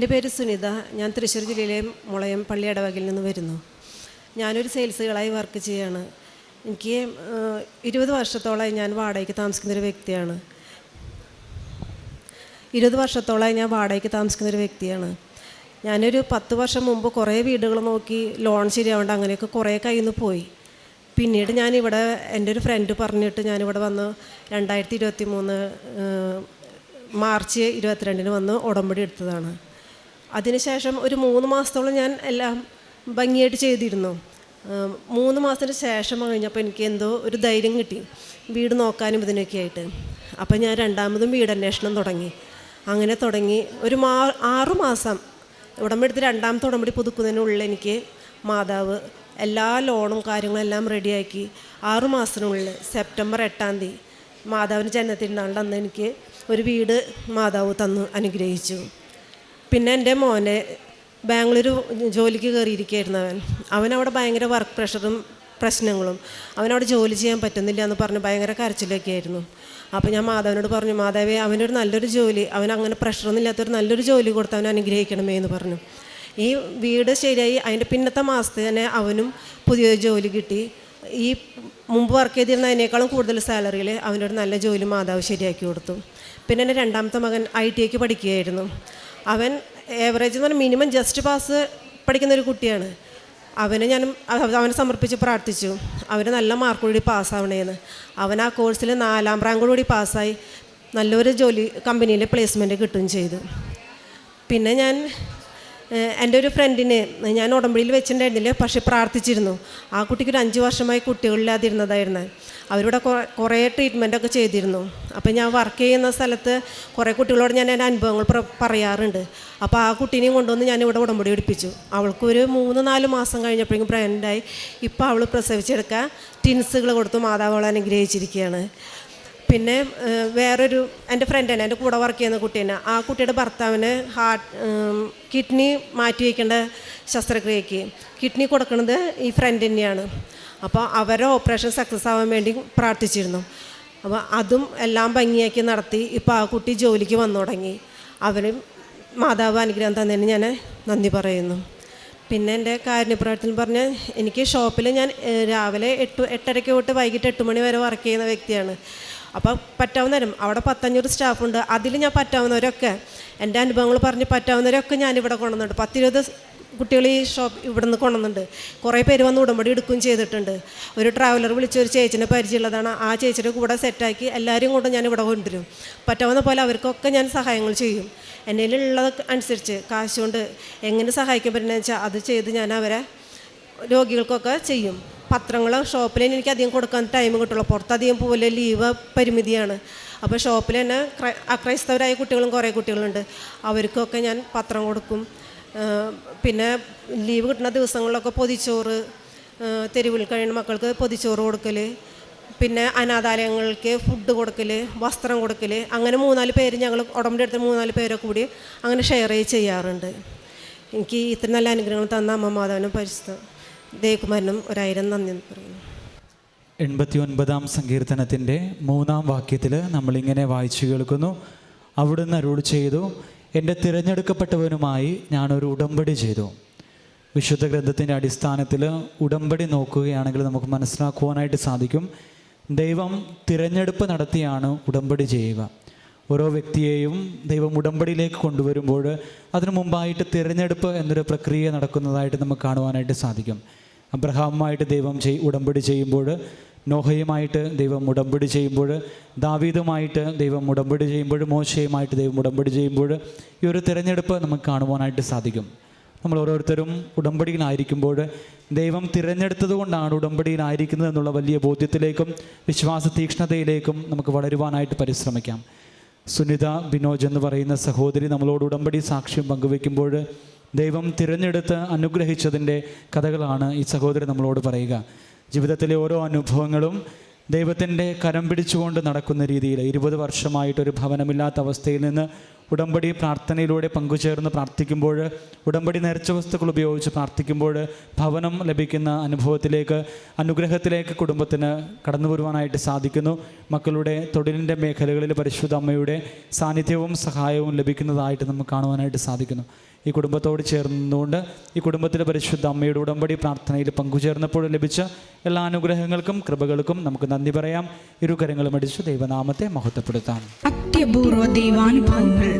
എന്റെ പേര് സുനിത. ഞാൻ തൃശ്ശൂർ ജില്ലയിലെ മുളയം പള്ളി ഇടവകയിൽ നിന്ന് വരുന്നു. ഞാനൊരു സെയിൽസുകളായി വർക്ക് ചെയ്യാണ്. എനിക്ക് ഇരുപത് വർഷത്തോളമായി ഞാൻ വാടകയ്ക്ക് താമസിക്കുന്ന ഒരു വ്യക്തിയാണ്. ഇരുപത് വർഷത്തോളമായി ഞാൻ വാടകയ്ക്ക് താമസിക്കുന്ന ഒരു വ്യക്തിയാണ്. ഞാനൊരു പത്ത് വർഷം മുമ്പ് കുറേ വീടുകൾ നോക്കി ലോൺ ശരിയാവേണ്ട അങ്ങനെയൊക്കെ കുറേ കയ്യിൽ നിന്ന് പോയി. പിന്നീട് ഞാനിവിടെ എന്റെ ഒരു ഫ്രണ്ട് പറഞ്ഞിട്ട് ഞാനിവിടെ വന്ന് രണ്ടായിരത്തി ഇരുപത്തി മൂന്ന് മാർച്ച് ഇരുപത്തിരണ്ടിന് വന്ന് ഉടമ്പടി എടുത്തതാണ്. അതിനുശേഷം ഒരു മൂന്ന് മാസത്തോളം ഞാൻ എല്ലാം ഭംഗിയായിട്ട് ചെയ്തിരുന്നു. മൂന്ന് മാസത്തിന് ശേഷം കഴിഞ്ഞപ്പോൾ എനിക്ക് എന്തോ ഒരു ധൈര്യം കിട്ടി വീട് നോക്കാനും ഇതിനൊക്കെ ആയിട്ട്. അപ്പം ഞാൻ രണ്ടാമതും വീട് അന്വേഷണം തുടങ്ങി. അങ്ങനെ തുടങ്ങി ഒരു മാ ആറു മാസം. ഉടമ്പെടുത്ത് രണ്ടാമത്തെ ഉടമ്പടി പുതുക്കുന്നതിനുള്ളിൽ എനിക്ക് മാതാവ് എല്ലാ ലോണും കാര്യങ്ങളെല്ലാം റെഡിയാക്കി ആറു മാസത്തിനുള്ളിൽ സെപ്റ്റംബർ എട്ടാം തീയതി മാതാവിന്റെ ജന്മത്തിരുന്നാളിന്റെ അന്ന് എനിക്ക് ഒരു വീട് മാതാവ് തന്നു അനുഗ്രഹിച്ചു. പിന്നെ എന്റെ മോനെ ബാംഗ്ലൂർ ജോലിക്ക് കയറിയിരിക്കുകയായിരുന്നു അവൻ. അവനവിടെ ഭയങ്കര വർക്ക് പ്രഷറും പ്രശ്നങ്ങളും. അവനവിടെ ജോലി ചെയ്യാൻ പറ്റുന്നില്ല എന്ന് പറഞ്ഞ് ഭയങ്കര കരച്ചിലൊക്കെ ആയിരുന്നു. അപ്പോൾ ഞാൻ മാധവനോട് പറഞ്ഞു മാധവേ അവനൊരു നല്ലൊരു ജോലി അവൻ അങ്ങനെ പ്രഷറൊന്നും ഇല്ലാത്തൊരു നല്ലൊരു ജോലി കൊടുത്ത് അവൻ അനുഗ്രഹിക്കണമേ എന്ന് പറഞ്ഞു. ഈ വീട് ശരിയായി അതിന്റെ പിന്നത്തെ മാസത്തിൽ തന്നെ അവനും പുതിയൊരു ജോലി കിട്ടി. ഈ മുമ്പ് വർക്ക് ചെയ്തിരുന്ന അതിനേക്കാളും കൂടുതൽ സാലറിയിൽ അവനൊരു നല്ല ജോലി മാതാവ് ശരിയാക്കി കൊടുത്തു. പിന്നെ എന്റെ രണ്ടാമത്തെ മകൻ ഐ ടി ഐക്ക് പഠിക്കുകയായിരുന്നു. അവൻ ഏവറേജ് എന്ന് പറഞ്ഞാൽ മിനിമം ജസ്റ്റ് പാസ് പഠിക്കുന്ന ഒരു കുട്ടിയാണ്. അവനെ ഞാൻ അവനെ സമർപ്പിച്ച് പ്രാർത്ഥിച്ചു. അവന് നല്ല മാർക്കോടുകൂടി പാസ്സാവണേന്ന് അവൻ ആ കോഴ്സിൽ നാലാം റാങ്കോടുകൂടി പാസ്സായി നല്ലൊരു ജോലി കമ്പനിയിൽ പ്ലേസ്മെന്റ് കിട്ടുകയും ചെയ്തു. പിന്നെ ഞാൻ എന്റെ ഒരു ഫ്രണ്ടിന് ഞാൻ ഉടമ്പടിയിൽ വെച്ചിട്ടുണ്ടായിരുന്നില്ല പക്ഷേ പ്രാർത്ഥിച്ചിരുന്നു. ആ കുട്ടിക്ക് ഒരു അഞ്ച് വർഷമായി കുട്ടികളില്ലാതിരുന്നതായിരുന്നു. അവരുടെ കുറേ ട്രീറ്റ്മെന്റൊക്കെ ചെയ്തിരുന്നു. അപ്പോൾ ഞാൻ വർക്ക് ചെയ്യുന്ന സ്ഥലത്ത് കുറേ കുട്ടികളോട് ഞാൻ എന്റെ അനുഭവങ്ങൾ പറയാറുണ്ട്. അപ്പോൾ ആ കുട്ടീനെയും കൊണ്ടുവന്ന് ഞാൻ ഇവിടെ ഉടമ്പടി പിടിപ്പിച്ചു അവൾക്കൊരു മൂന്ന് നാല് മാസം കഴിഞ്ഞപ്പോഴേക്കും പ്രഗ്നന്റായി ഇപ്പോൾ അവൾ പ്രസവിച്ചെടുക്കാൻ ടിൻസുകൾ കൊടുത്ത് മാതാവ് അനുഗ്രഹിച്ചിരിക്കുകയാണ്. പിന്നെ വേറൊരു എന്റെ ഫ്രണ്ടാണ് എന്റെ കൂടെ വർക്ക് ചെയ്യുന്ന കുട്ടീനെ ആ കുട്ടിയുടെ ഭർത്താവിന് ഹാർട്ട് കിഡ്നി മാറ്റി വയ്ക്കേണ്ട ശസ്ത്രക്രിയക്ക്. കിഡ്നി കൊടുക്കുന്നത് ഈ ഫ്രണ്ട് തന്നെയാണ്. അപ്പോൾ അവരെ ഓപ്പറേഷൻ സക്സസ് ആവാൻ വേണ്ടി പ്രാർത്ഥിച്ചിരുന്നു. അപ്പോൾ അതും എല്ലാം ഭംഗിയാക്കി നടത്തി. ഇപ്പോൾ ആ കുട്ടി ജോലിക്ക് വന്നു തുടങ്ങി. അവരും മാതാവ് അനുഗ്രഹം തന്നതിന് ഞാൻ നന്ദി പറയുന്നു. പിന്നെ എന്റെ കാരുണ്യപ്രവർത്തനം പറഞ്ഞാൽ എനിക്ക് ഷോപ്പിൽ ഞാൻ രാവിലെ എട്ട് എട്ടരയ്ക്ക് തൊട്ട് വൈകിട്ട് എട്ട് മണി വരെ വർക്ക് ചെയ്യുന്ന വ്യക്തിയാണ്. അപ്പോൾ പറ്റാവുന്നവരും അവിടെ പത്തഞ്ഞൂറ് സ്റ്റാഫുണ്ട് അതിൽ ഞാൻ പറ്റാവുന്നവരൊക്കെ എന്റെ അനുഭവങ്ങൾ പറഞ്ഞ് പറ്റാവുന്നവരൊക്കെ ഞാനിവിടെ കൊണ്ടുവന്നുണ്ട് പത്തിരുപത് കുട്ടികൾ ഈ ഷോപ്പ് ഇവിടെ നിന്ന് കൊണ്ടുവന്നുണ്ട് കുറേ പേര് വന്ന് ഉടമ്പടി എടുക്കുകയും ചെയ്തിട്ടുണ്ട്. ഒരു ട്രാവലർ വിളിച്ച ഒരു ചേച്ചിനെ പരിചയമുള്ളതാണ്. ആ ചേച്ചിയുടെ കൂടെ സെറ്റാക്കി എല്ലാവരും കൊണ്ട് ഞാൻ ഇവിടെ കൊണ്ടുവരും. പറ്റാവുന്ന പോലെ അവർക്കൊക്കെ ഞാൻ സഹായങ്ങൾ ചെയ്യും. എന്നതിലുള്ളത് അനുസരിച്ച് കാശുകൊണ്ട് എങ്ങനെ സഹായിക്കാൻ പറ്റുന്നതെന്ന് വെച്ചാൽ അത് ചെയ്ത് ഞാൻ അവരെ രോഗികൾക്കൊക്കെ ചെയ്യും. പത്രങ്ങൾ ഷോപ്പിൽ എനിക്ക് അധികം കൊടുക്കാൻ ടൈം കിട്ടുള്ളൂ. പുറത്തധികം പോലെ ലീവ് പരിമിതിയാണ്. അപ്പോൾ ഷോപ്പിൽ തന്നെ ക്രൈ അക്രൈസ്തവരായ കുട്ടികളും കുറേ കുട്ടികളുണ്ട്. അവർക്കൊക്കെ ഞാൻ പത്രം കൊടുക്കും. പിന്നെ ലീവ് കിട്ടുന്ന ദിവസങ്ങളിലൊക്കെ പൊതിച്ചോറ് തെരുവിൽ കഴിയുന്ന മക്കൾക്ക് പൊതിച്ചോറ് കൊടുക്കൽ പിന്നെ അനാഥാലയങ്ങൾക്ക് ഫുഡ് കൊടുക്കൽ വസ്ത്രം കൊടുക്കൽ അങ്ങനെ മൂന്നാൽ പേര് ഞങ്ങൾ ഉടമ്പടി എടുത്ത മൂന്നാൽ പേരൊക്കെ കൂടി അങ്ങനെ ഷെയർ ചെയ്യാറുണ്ട്. എനിക്ക് ഇത്ര നല്ല അനുഗ്രഹങ്ങൾ തന്ന അമ്മ മാതാവിനും പരിശുദ്ധ ദേവകുമാരനും ഒരായിരം നന്ദി പറയുന്നു. എൺപത്തി ഒൻപതാം സങ്കീർത്തനത്തിന്റെ മൂന്നാം വാക്യത്തിൽ നമ്മളിങ്ങനെ വായിച്ചു കേൾക്കുന്നു. അവിടുന്ന് അരുൾ ചെയ്തു എന്റെ തിരഞ്ഞെടുക്കപ്പെട്ടവനുമായി ഞാനൊരു ഉടമ്പടി ചെയ്തു. വിശുദ്ധ ഗ്രന്ഥത്തിന്റെ അടിസ്ഥാനത്തിൽ ഉടമ്പടി നോക്കുകയാണെങ്കിൽ നമുക്ക് മനസ്സിലാക്കുവാനായിട്ട് സാധിക്കും. ദൈവം തിരഞ്ഞെടുപ്പ് നടത്തിയാണ് ഉടമ്പടി ചെയ്യുക. ഓരോ വ്യക്തിയെയും ദൈവം ഉടമ്പടിയിലേക്ക് കൊണ്ടുവരുമ്പോൾ അതിനു മുമ്പായിട്ട് തിരഞ്ഞെടുപ്പ് എന്നൊരു പ്രക്രിയ നടക്കുന്നതായിട്ട് നമുക്ക് കാണുവാനായിട്ട് സാധിക്കും. അബ്രഹാമുമായിട്ട് ദൈവം ചെയ് ഉടമ്പടി ചെയ്യുമ്പോൾ നോഹയുമായിട്ട് ദൈവം ഉടമ്പടി ചെയ്യുമ്പോൾ ദാവീദുമായിട്ട് ദൈവം ഉടമ്പടി ചെയ്യുമ്പോൾ മോശയുമായിട്ട് ദൈവം ഉടമ്പടി ചെയ്യുമ്പോൾ ഈ ഒരു തിരഞ്ഞെടുപ്പ് നമുക്ക് കാണുവാനായിട്ട് സാധിക്കും. നമ്മൾ ഓരോരുത്തരും ഉടമ്പടിയിലായിരിക്കുമ്പോൾ ദൈവം തിരഞ്ഞെടുത്തത് കൊണ്ടാണ് ഉടമ്പടിയിലായിരിക്കുന്നത് എന്നുള്ള വലിയ ബോധ്യത്തിലേക്കും വിശ്വാസ തീക്ഷ്ണതയിലേക്കും നമുക്ക് വളരുവാനായിട്ട് പരിശ്രമിക്കാം. സുനിത ബിനോജ് എന്ന് പറയുന്ന സഹോദരി നമ്മളോട് ഉടമ്പടി സാക്ഷ്യം പങ്കുവെക്കുമ്പോൾ ദൈവം തിരഞ്ഞെടുത്ത് അനുഗ്രഹിച്ചതിന്റെ കഥകളാണ് ഈ സഹോദരി നമ്മളോട് പറയുക. ജീവിതത്തിലെ ഓരോ അനുഭവങ്ങളും ദൈവത്തിന്റെ കരം പിടിച്ചുകൊണ്ട് നടക്കുന്ന രീതിയിൽ ഇരുപത് വർഷമായിട്ടൊരു ഭവനമില്ലാത്ത അവസ്ഥയിൽ നിന്ന് ഉടമ്പടി പ്രാർത്ഥനയിലൂടെ പങ്കുചേർന്ന് പ്രാർത്ഥിക്കുമ്പോൾ ഉടമ്പടി നേർച്ച വസ്തുക്കൾ ഉപയോഗിച്ച് പ്രാർത്ഥിക്കുമ്പോൾ ഭവനം ലഭിക്കുന്ന അനുഭവത്തിലേക്ക് അനുഗ്രഹത്തിലേക്ക് കുടുംബത്തിന് കടന്നു വരുവാനായിട്ട് സാധിക്കുന്നു. മക്കളുടെ തൊഴിലിന്റെ മേഖലകളിൽ പരിശുദ്ധ അമ്മയുടെ സാന്നിധ്യവും സഹായവും ലഭിക്കുന്നതായിട്ട് നമുക്ക് കാണുവാനായിട്ട് സാധിക്കുന്നു. ഈ കുടുംബത്തോട് ചേർന്നുകൊണ്ട് ഈ കുടുംബത്തിലെ പരിശുദ്ധ അമ്മയുടെ ഉടമ്പടി പ്രാർത്ഥനയിൽ പങ്കുചേർന്നപ്പോൾ ലഭിച്ച എല്ലാ അനുഗ്രഹങ്ങൾക്കും കൃപകൾക്കും നമുക്ക് നന്ദി പറയാം. ഇരുകരങ്ങളും അടിച്ച് ദൈവനാമത്തെ മഹത്വപ്പെടുത്താം. അത്യപൂർവ ദൈവാനുഭവങ്ങൾ.